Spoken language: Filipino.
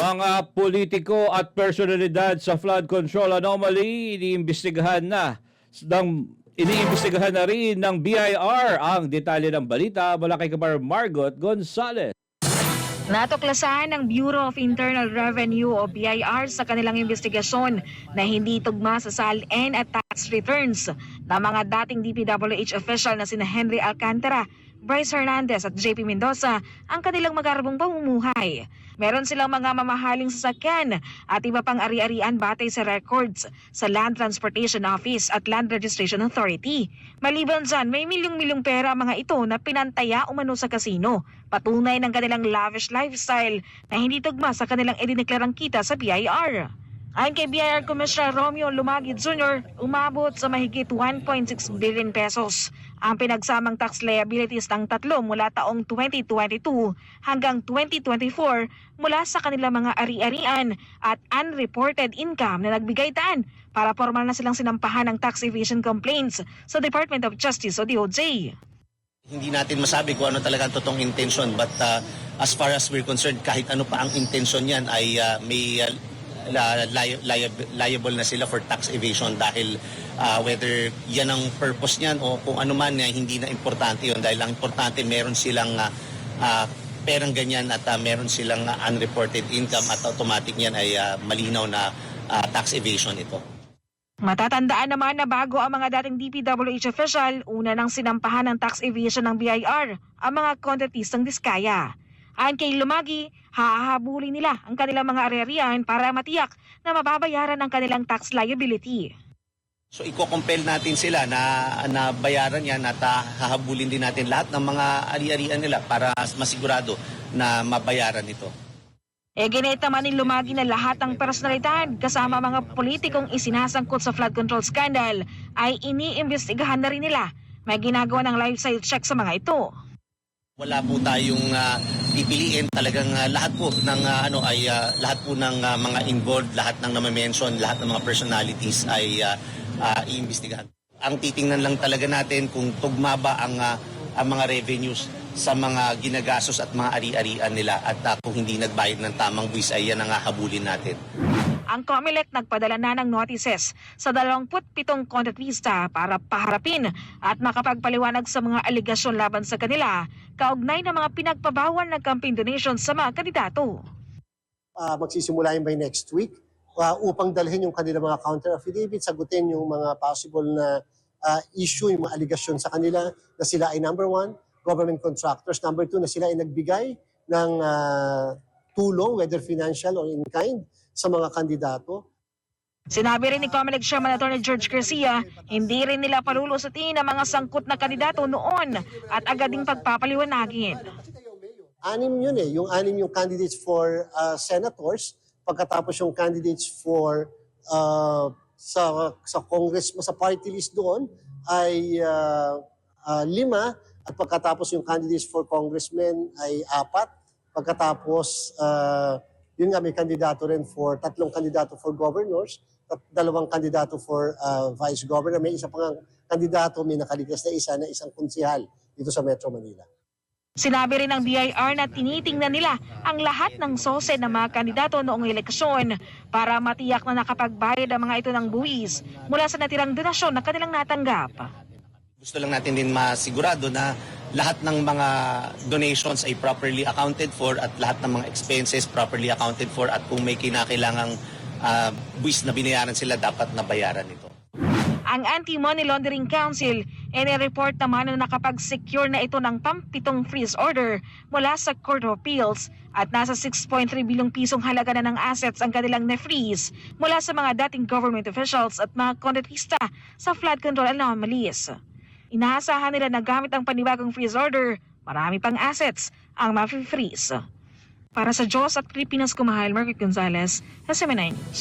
Mga politiko at personalidad sa flood control anomaly iniimbestigahan na ng iniimbestigahan na rin ng BIR ang detalye ng balita mula kay Margot Gonzales. Natuklasan ng Bureau of Internal Revenue o BIR sa kanilang investigasyon na hindi tugma sa SALN at returns ng mga dating DPWH official na sina Henry Alcantara, Bryce Hernandez at JP Mendoza ang kanilang magarabong pamumuhay. Meron silang mga mamahaling sasakyan at iba pang ari-arian batay sa records sa Land Transportation Office at Land Registration Authority. Maliban dyan, may milyong-milyong pera mga ito na pinantaya umano sa kasino. Patunay ng kanilang lavish lifestyle na hindi tugma sa kanilang idineklarang kita sa BIR. Ayon kay BIR Commissioner Romeo Lumagi Jr., umabot sa mahigit 1.6 billion pesos ang pinagsamang tax liabilities ng tatlo mula taong 2022 hanggang 2024 mula sa kanilang mga ari-arian at unreported income na nagbigay daan para formal na silang sinampahan ng tax evasion complaints sa Department of Justice o DOJ. Hindi natin masabi kung ano talaga ang totoong intention but uh, as far as we're concerned kahit ano pa ang intention niyan ay uh, may uh, li- liab- liable na sila for tax evasion dahil uh, whether yan ang purpose niyan o kung ano man na hindi na importante yon dahil ang importante meron silang uh, uh, perang ganyan at uh, meron silang uh, unreported income at automatic yan ay uh, malinaw na uh, tax evasion ito. Matatandaan naman na bago ang mga dating DPWH official, una nang sinampahan ng tax evasion ng BIR ang mga kontratistang diskaya. Ayon kay Lumagi, hahabulin nila ang kanilang mga arerian para matiyak na mababayaran ang kanilang tax liability. So iko-compel natin sila na, na bayaran yan at ah, hahabulin din natin lahat ng mga ari-arian nila para masigurado na mabayaran ito. E naman ni Lumagi na lahat ng personalidad kasama mga politikong isinasangkot sa flood control scandal ay iniimbestigahan na rin nila. May ginagawa ng lifestyle check sa mga ito. Wala po tayong ah, pipiliin talagang ah, lahat po ng ah, ano ay ah, lahat po ng ah, mga involved, lahat ng na-mention, lahat ng mga personalities ay ah, ah, iimbestigahan. Ang titingnan lang talaga natin kung tugma ba ang ah, ang mga revenues sa mga ginagastos at mga ari-arian nila at ah, kung hindi nagbayad ng tamang buwis ay yan ang hahabulin natin. Ang COMELEC nagpadala na ng notices sa 27 kontratista para paharapin at makapagpaliwanag sa mga aligasyon laban sa kanila kaugnay ng mga pinagpabawal na campaign donations sa mga kandidato. uh, magsisimula yun by next week uh, upang dalhin yung kanilang mga counter affidavit, sagutin yung mga possible na uh, issue, yung mga aligasyon sa kanila na sila ay number one, government contractors, number two, na sila ay nagbigay ng uh, tulong, whether financial or in kind, sa mga kandidato. Sinabi rin ni COMELEC Chairman Attorney George Garcia, hindi rin nila palulusutin ang mga sangkot na kandidato noon at agad ding pagpapaliwanagin. Anim yun eh, yung anim yung candidates for uh, senators, pagkatapos yung candidates for uh, sa sa Congress, sa party list doon ay uh, uh, lima at pagkatapos yung candidates for congressmen ay apat. Pagkatapos uh, yun nga may kandidato rin for tatlong kandidato for governors at dalawang kandidato for uh, vice governor. May isa pang kandidato, may nakalikas na isa na isang konsihal dito sa Metro Manila. Sinabi rin ng BIR na tinitingnan nila ang lahat ng sose ng mga kandidato noong eleksyon para matiyak na nakapagbayad ang mga ito ng buwis mula sa natirang donasyon na kanilang natanggap. Gusto lang natin din masigurado na lahat ng mga donations ay properly accounted for at lahat ng mga expenses properly accounted for at kung may kinakailangang uh, buwis na binayaran sila dapat nabayaran ito. Ang Anti-Money Laundering Council report naman na nakapag-secure na ito ng pampitong freeze order mula sa Court of Appeals at nasa 6.3 bilyong pisong halaga na ng assets ang kanilang na-freeze mula sa mga dating government officials at mga kontratista sa flood control anomalies. Inaasahan nila na gamit ang panibagong freeze order, marami pang assets ang ma-freeze. Para sa Diyos at Pilipinas Kumahal, Margaret Gonzalez, 9 News.